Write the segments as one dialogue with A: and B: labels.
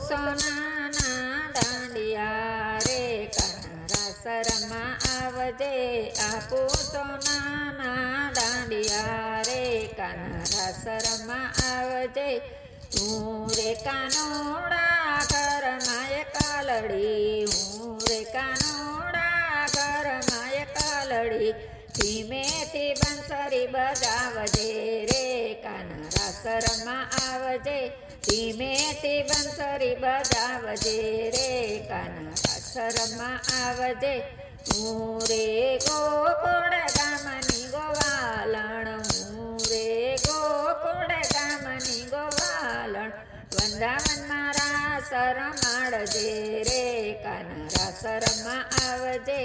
A: સોનાના દાંડિયા રે કાનારા શરમાં આવજે આપું સોનાના દાંડિયા રે કાનારા શરમાં આવજે હું રે કાનોડા ઘરમાં એક કાલડી હું રે કાનોડા ઘરમાં એક કાલડી ધીમેથી બંસરી બજાવજે રે. કાનારા આવજે ધીમે ધીમેથી બંસરી બજાવજે રે કાનારા શરમાં આવજે હું રે ગોકુળ ગામની ગોવાલણ, હું રે ગોકુળ ગામની ગોવાલણ. વૃંદાવન મારા શરમાડજે રે કાનારા શરમાં આવજે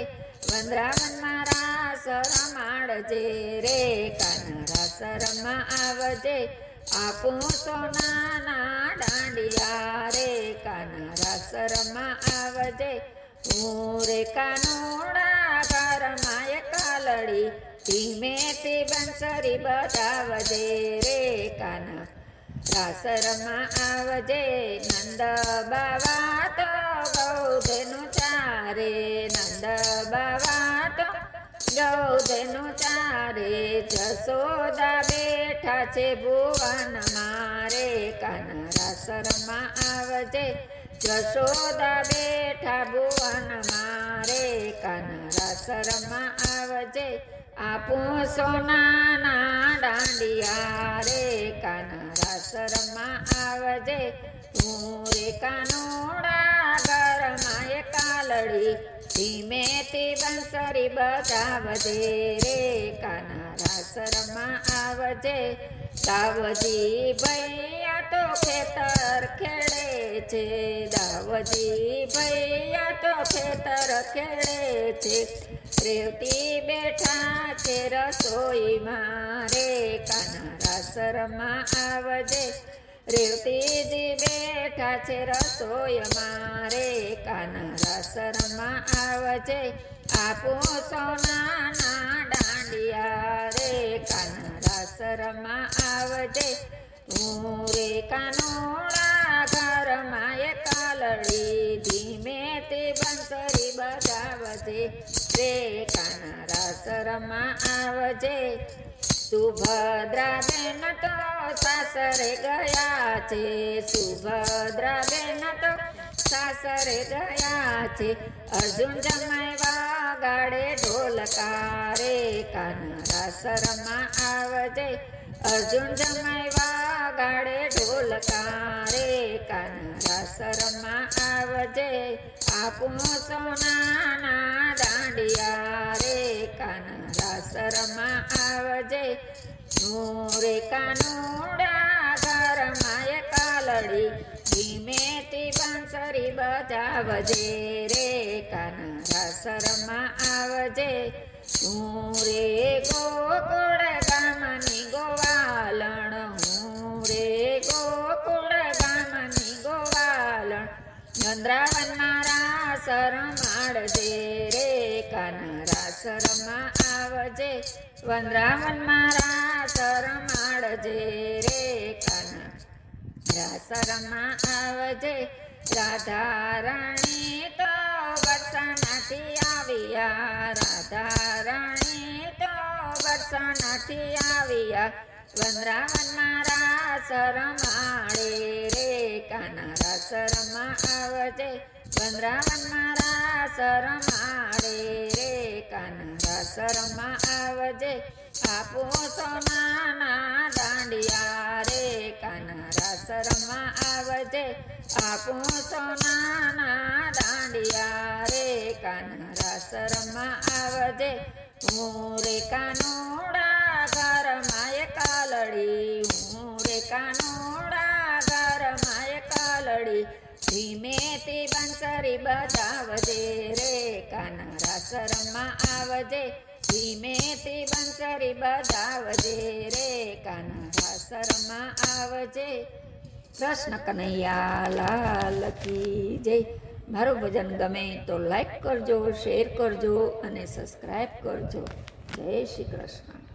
A: વંદ્રાવન મારા શરમાડજે રે કાનારા શરમાં આવજે આપું સોનાના દાંડિયા રે કાના શરમાં આવજે હું રે કાનોડા ઘરમાં એક ધીમે તે બંસરી બતાવજે રે કાના રાસરમાં આવજે નંદ બાવા તો ગૌધનું ચારે નંદ બાવા તો ગૌધનું ચારે જસોદા છે ભુવન મારે કાના રાસરમાં આવજે. જશોદા બેઠા ભુવન મારે કાના રાસરમાં આવજે. આપું સોનાના દાંડિયા રે કાના રાસરમાં આવજે રે કાનોડા ઘરમાં એ કાલડી ધીમેથી બંસરી બજાવજે રે. કાના રાસરમાં આવજે, દાવજી ભૈયા તો ખેતર ખેડે છે. દાવજી ભૈયા તો ખેતર ખેડે છે. રેવતી બેઠા છે રસોઈ રાસરમાં આવજે. રેવતીજી બેઠા છે રસોય મારે કાના રાસરમાં આવજે. આપો સોનાના દાંડિયા. રે કાના રાસરમાં આવજે. હું રે કાનોળા ઘરમાં એ કાલડી. તે બંસરી બજાવજે. રે કાના રાસરમાં આવજે. સુભદ્રા બેન તો સાસરે ગયા છે. સુભદ્રા બેન તો સાસરે ગયા છે. અર્જુન જમાય ગાડે ઢોલકારે કાનરા શરમાં આવજે. અર્જુન જમાય ગાડે ઢોલકારે કાનરા શરમાં આવજે. આપું સોનાના દાંડિયા રે. કાનરા શરમાં આવજે. રે કાનુડા એ ધીમે ધીમેથી બંસરી બજાવજે રે કાના શરમાં આવજે. હું રે ગોકુળ ગામની ગોવાલણ, હું રે ગોકુળ ગામની ગોવાલણ. ચંદ્રાવન મારા શરમાડજે રે કાના શરમાં આવજે. વંદ્રાવન મારા શરમાડજે રે કાના રાસરમાં આવજે રાધા રાણી તો વરસાનાથી આવ્યા. રાધા રાણી તો વરસાનાથી આવ્યા. વંદ્રાવન મારા શરમાડે રે. કાના રાસરમાં આવજે વંદ્રાવન મારા શરમાડે રે. કાના રાસરમાં આવજે આપો સોનાના દાંડિયા. રે કાના રાસરમાં આવજે. આપું સોનાના દાંડિયા રે. કાનારા રાસરમાં આવજે. હું રે કાનોડા ઘરમાં એ કાલડી હું રે કાનોડા ઘરમાં એ કાલડી ધીમેથી બંસરી બજાવજે રે. કાનારા રાસરમાં આવજે. ધીમેથી બંસરી બજાવજે રે, કાના રાસરમાં આવજે. કૃષ્ણ કનૈયા લાલ કી જય. મારું ભજન ગમે તો લાઈક કરજો શેર કરજો અને સબસ્ક્રાઈબ કરજો. જય શ્રી કૃષ્ણ.